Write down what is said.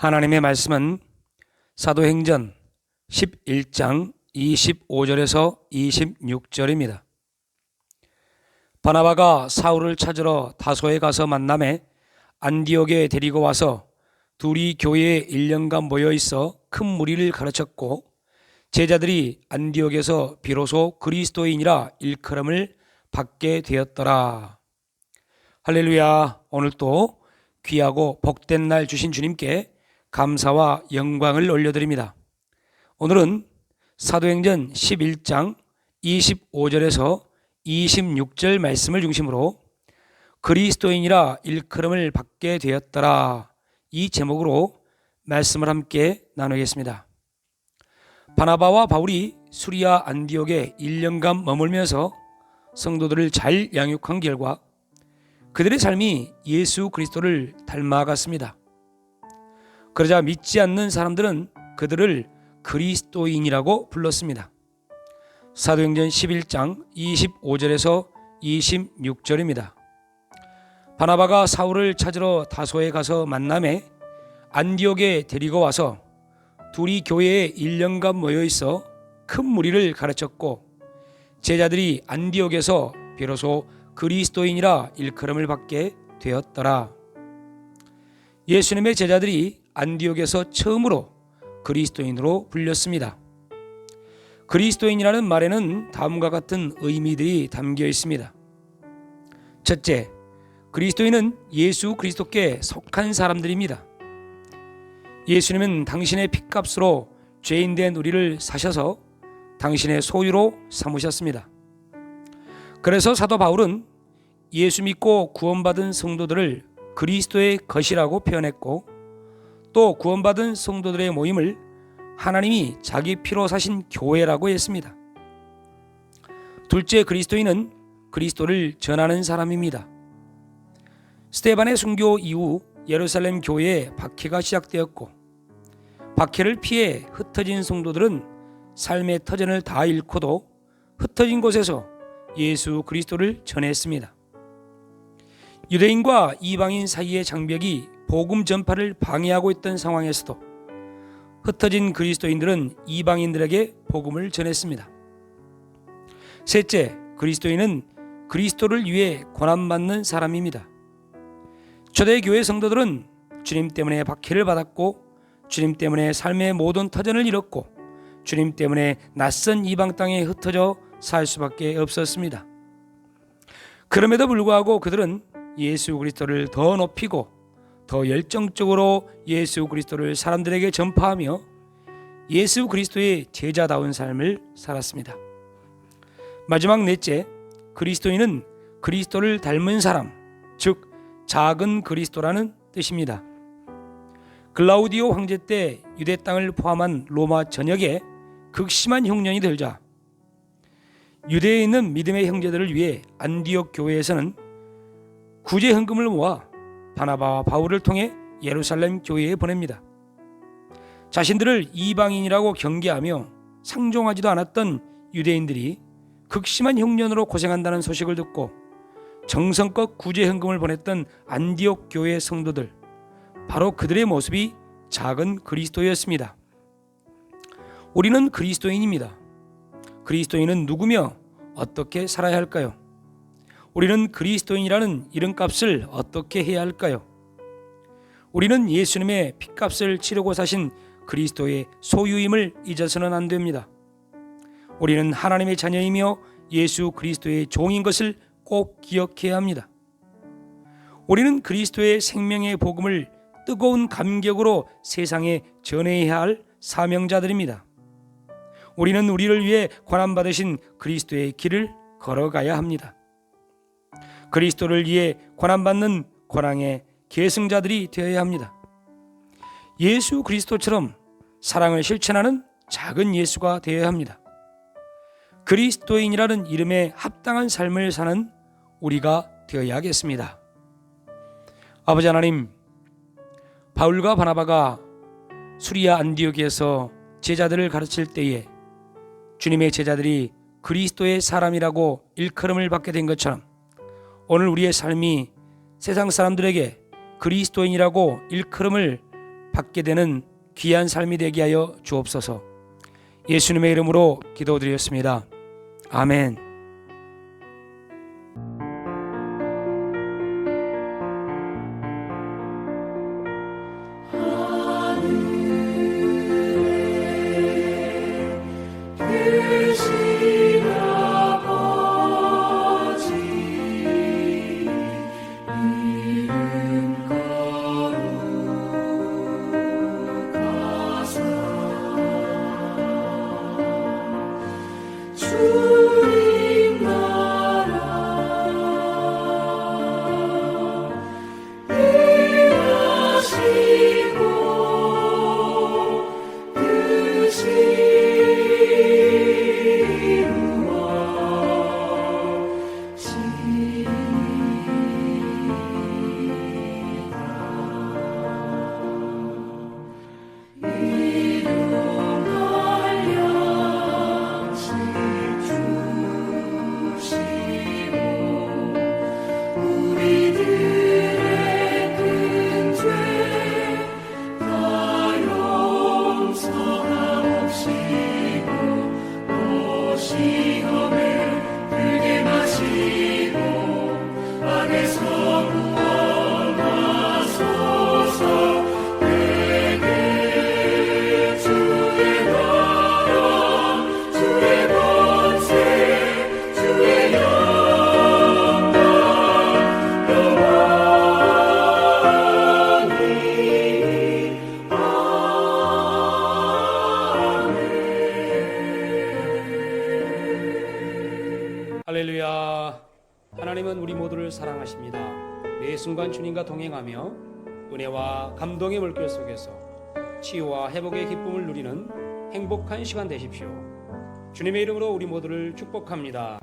하나님의 말씀은 사도행전 11장 25절에서 26절입니다. 바나바가 사울을 찾으러 다소에 가서 만남에 안디옥에 데리고 와서 둘이 교회에 1년간 모여 있어 큰 무리를 가르쳤고 제자들이 안디옥에서 비로소 그리스도인이라 일컬음을 받게 되었더라. 할렐루야. 오늘 또 귀하고 복된 날 주신 주님께 감사와 영광을 올려드립니다. 오늘은 사도행전 11장 25절에서 26절 말씀을 중심으로 그리스도인이라 일컬음을 받게 되었더라. 이 제목으로 말씀을 함께 나누겠습니다. 바나바와 바울이 수리아 안디옥에 1년간 머물면서 성도들을 잘 양육한 결과 그들의 삶이 예수 그리스도를 닮아갔습니다. 그러자 믿지 않는 사람들은 그들을 그리스도인이라고 불렀습니다. 사도행전 11장 25절에서 26절입니다. 바나바가 사울을 찾으러 다소에 가서 만남에 안디옥에 데리고 와서 둘이 교회에 1년간 모여 있어 큰 무리를 가르쳤고 제자들이 안디옥에서 비로소 그리스도인이라 일컬음을 받게 되었더라. 예수님의 제자들이 안디옥에서 처음으로 그리스도인으로 불렸습니다. 그리스도인이라는 말에는 다음과 같은 의미들이 담겨 있습니다. 첫째, 그리스도인은 예수 그리스도께 속한 사람들입니다. 예수님은 당신의 핏값으로 죄인 된 우리를 사셔서 당신의 소유로 삼으셨습니다. 그래서 사도 바울은 예수 믿고 구원받은 성도들을 그리스도의 것이라고 표현했고 또 구원받은 성도들의 모임을 하나님이 자기 피로 사신 교회라고 했습니다. 둘째 그리스도인은 그리스도를 전하는 사람입니다. 스테반의 순교 이후 예루살렘 교회에 박해가 시작되었고 박해를 피해 흩어진 성도들은 삶의 터전을 다 잃고도 흩어진 곳에서 예수 그리스도를 전했습니다. 유대인과 이방인 사이의 장벽이 복음 전파를 방해하고 있던 상황에서도 흩어진 그리스도인들은 이방인들에게 복음을 전했습니다. 셋째, 그리스도인은 그리스도를 위해 고난받는 사람입니다. 초대교회 성도들은 주님 때문에 박해를 받았고 주님 때문에 삶의 모든 터전을 잃었고 주님 때문에 낯선 이방 땅에 흩어져 살 수밖에 없었습니다. 그럼에도 불구하고 그들은 예수 그리스도를 더 높이고 더 열정적으로 예수 그리스도를 사람들에게 전파하며 예수 그리스도의 제자다운 삶을 살았습니다. 마지막 넷째, 그리스도인은 그리스도를 닮은 사람, 즉 작은 그리스도라는 뜻입니다. 글라우디오 황제 때 유대 땅을 포함한 로마 전역에 극심한 흉년이 들자 유대에 있는 믿음의 형제들을 위해 안디옥 교회에서는 구제 헌금을 모아 바나바와 바울을 통해 예루살렘 교회에 보냅니다. 자신들을 이방인이라고 경계하며 상종하지도 않았던 유대인들이 극심한 흉년으로 고생한다는 소식을 듣고 정성껏 구제 헌금을 보냈던 안디옥 교회 성도들 바로 그들의 모습이 작은 그리스도였습니다. 우리는 그리스도인입니다. 그리스도인은 누구며 어떻게 살아야 할까요? 우리는 그리스도인이라는 이름값을 어떻게 해야 할까요? 우리는 예수님의 핏값을 치르고 사신 그리스도의 소유임을 잊어서는 안 됩니다. 우리는 하나님의 자녀이며 예수 그리스도의 종인 것을 꼭 기억해야 합니다. 우리는 그리스도의 생명의 복음을 뜨거운 감격으로 세상에 전해야 할 사명자들입니다. 우리는 우리를 위해 고난받으신 그리스도의 길을 걸어가야 합니다. 그리스도를 위해 고난받는 고난의 계승자들이 되어야 합니다. 예수 그리스도처럼 사랑을 실천하는 작은 예수가 되어야 합니다. 그리스도인이라는 이름에 합당한 삶을 사는 우리가 되어야겠습니다. 아버지 하나님, 바울과 바나바가 수리아 안디옥에서 제자들을 가르칠 때에 주님의 제자들이 그리스도의 사람이라고 일컬음을 받게 된 것처럼 오늘 우리의 삶이 세상 사람들에게 그리스도인이라고 일컬음을 받게 되는 귀한 삶이 되게 하여 주옵소서. 예수님의 이름으로 기도드렸습니다. 아멘. 순간 주님과 동행하며 은혜와 감동의 물결 속에서 치유와 회복의 기쁨을 누리는 행복한 시간 되십시오. 주님의 이름으로 우리 모두를 축복합니다.